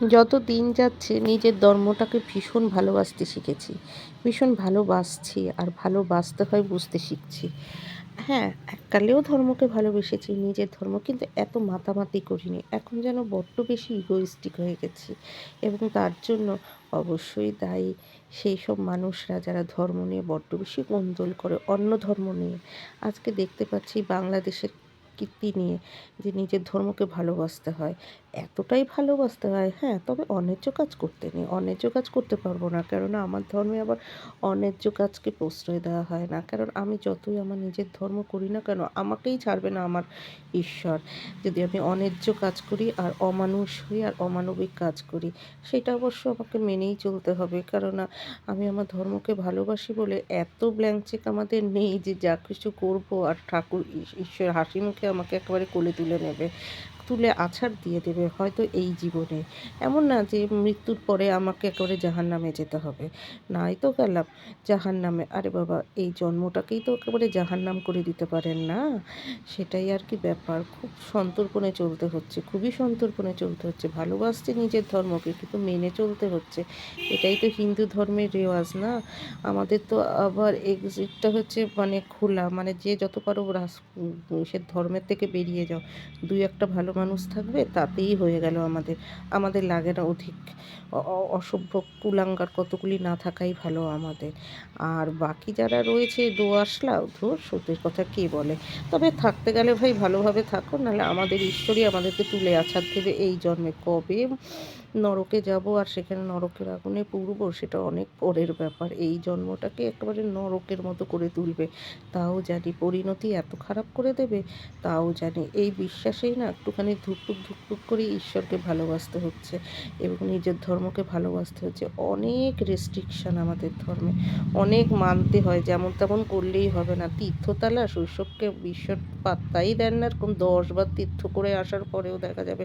যত দিন যাচ্ছে, নিজের ধর্মটাকে ভীষণ ভালোবাসতে শিখেছি। ভীষণ ভালোবাসছি আর ভালোবাসতে হয় বুঝতে শিখছি। হ্যাঁ এককালেও ধর্মকে ভালোবেসেছি, নিজের ধর্ম কিন্তু এত মাতামাতি করিনি। এখন যেন বড্ড বেশি ইগোইস্টিক হয়ে গেছি এবং তার জন্য অবশ্যই দায়ী সেই সব মানুষরা যারা ধর্ম নিয়ে বড্ড বেশি কোন্দল করে, অন্য ধর্ম নিয়ে। আজকে দেখতে পাচ্ছি বাংলাদেশের কীর্তি নিয়ে যে নিজের ধর্মকে ভালোবাসতে হয়। এতটাই ভালোবাসতে হয়। হ্যাঁ তবে অন্যায্য কাজ করতে নেই। অন্যায্য কাজ করতে পারব না। কেননা আমার ধর্মে আবার অন্যায্য কাজকে প্রশ্রয় দেওয়া হয় না। কারণ আমি যতই আমার নিজের ধর্ম করি না কেন, আমাকেই ছাড়বে না আমার ঈশ্বর। যদি আমি অন্যায্য কাজ করি আর অমানুষ হই আর অমানবিক কাজ করি, সেটা অবশ্য আমাকে মেনেই চলতে হবে। কেননা আমি আমার ধর্মকে ভালোবাসি বলে এত ব্ল্যাঙ্ক চেক আমাদের নেই যে যা কিছু করব আর ঠাকুর, ঈশ্বর হাসি মুখে আমাকে একেবারে কোলে তুলে নেবে। তুলে আছাড় দিয়ে দেবে হয়তো এই জীবনে। এমন না যে মৃত্যুর পরে আমাকে একেবারে জাহান নামে যেতে হবে। নাই তো গেলাম জাহান নামে আরে বাবা, এই জন্মটাকেই তো একেবারে জাহান নাম করে দিতে পারেন না। সেটাই আর কি ব্যাপার। খুব সন্তর্পণে চলতে হচ্ছে, খুবই সন্তর্পণে চলতে হচ্ছে। ভালোবাসছে নিজের ধর্মকে, কিন্তু মেনে চলতে হচ্ছে। এটাই তো হিন্দু ধর্মের রেওয়াজ না? আমাদের তো আবার এক্সিটটা হচ্ছে মানে খোলা। মানে যে যত পারো রাস সে ধর্মের থেকে বেরিয়ে যাও। দুই একটা ভালো মানুষ থাকবে, তাতেই হয়ে গেল আমাদের আমাদের লাগে না অধিক অসভ্য কুলাঙ্গার কতগুলি না থাকাই ভালো আমাদের। আর বাকি যারা রয়েছে দোয়াশলা ধর, সত্যের কথা কে বলে? তবে থাকতে গেলে ভাই ভালোভাবে থাকো, নাহলে আমাদের ঈশ্বরই আমাদেরকে তুলে আছাড় দেবে এই জন্মে। কবে নরকে যাব আর সেখানে নরকের আগুনে পুড়ব, সেটা অনেক পরের ব্যাপার। এই জন্মটাকে একেবারে নরকের মতো করে তুলবে। তাও জানি পরিণতি এত খারাপ করে দেবে, তাও জানি। এই বিশ্বাসেই না একটুখানি ধুকটুক ধুকটুক করে ঈশ্বরকে ভালোবাসতে হচ্ছে এবং নিজের ধর্মকে ভালোবাসতে হচ্ছে। অনেক রেস্ট্রিকশান আমাদের ধর্মে, অনেক মানতে হয়, যেমন তেমন করলেই হবে না। তীর্থতালা শৈশবকে ঈশ্বর পাত্তাই দেন না, এরকম দশবার তীর্থ করে আসার পরেও দেখা যাবে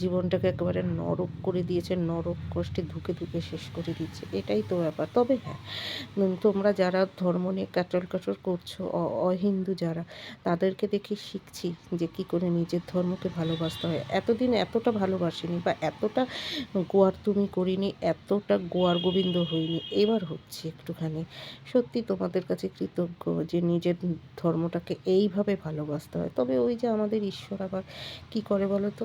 জীবনটাকে একেবারে নরক করে দিয়েছে, নরক কষ্টে ধুকে ধুকে শেষ করে দিচ্ছে এটাই তো ব্যাপার। তবে হ্যাঁ তোমরা যারা ধর্ম নিয়ে ক্যাটল ক্যাটল করছ অহিন্দু যারা, তাদেরকে দেখে শিখছি যে কি করে নিজের ধর্মকে ভালোবাসতে হয়। এতদিন এতটা ভালোবাসিনি বা এতটা গোয়ার তুমি করিনি, এতটা গোয়ার গোবিন্দ হইনি। এবার হচ্ছে একটুখানি। সত্যি তোমাদের কাছে কৃতজ্ঞ যে নিজের ধর্মটাকে এইভাবে ভালোবাসতে হয়। তবে ওই যে আমাদের ঈশ্বর আবার কি করে বলো তো?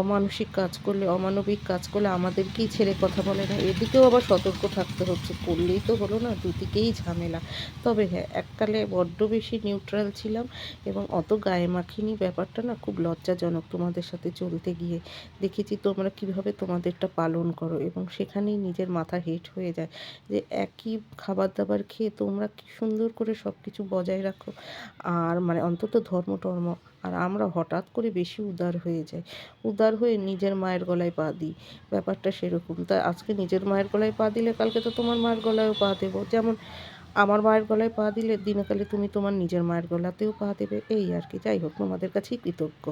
অমানসিক কাজ করলে, অমানবিক কাজ করলে আমাদেরকেই ছেড়ে কথা বলে না। এদিকেও আবার সতর্ক থাকতে হচ্ছে। করলেই তো হলো না, দুদিকেই ঝামেলা। তবে হ্যাঁ এককালে বড্ড বেশি নিউট্রাল ছিলাম এবং অত গায়ে মাখিনি ব্যাপারটা না খুব লজ্জাজনক তোমাদের সাথে চলতে গিয়ে দেখেছি তোমরা কীভাবে তোমাদেরটা পালন করো এবং সেখানেই নিজের মাথা হেট হয়ে যায় যে একই খাবার দাবার খেয়ে তোমরা কি সুন্দর করে সব কিছু বজায় রাখো। আর মানে অন্তত ধর্ম টর্ম আর আমরা হঠাৎ করে বেশি উদার হয়ে যাই। উদার হয়ে নিজের মায়ের গলায় পা দিই। ব্যাপারটা সেরকম। তাই আজকে নিজের মায়ের গলায় পা দিলে কালকে তো তোমার মায়ের গলায়ও পা দেবো। যেমন আমার মায়ের গলায় পা দিলে দিনকালে তুমি তোমার নিজের মায়ের গলাতেও পা দেবে। এই আর কি। যাই হোক, তোমাদের কাছেই কৃতজ্ঞ।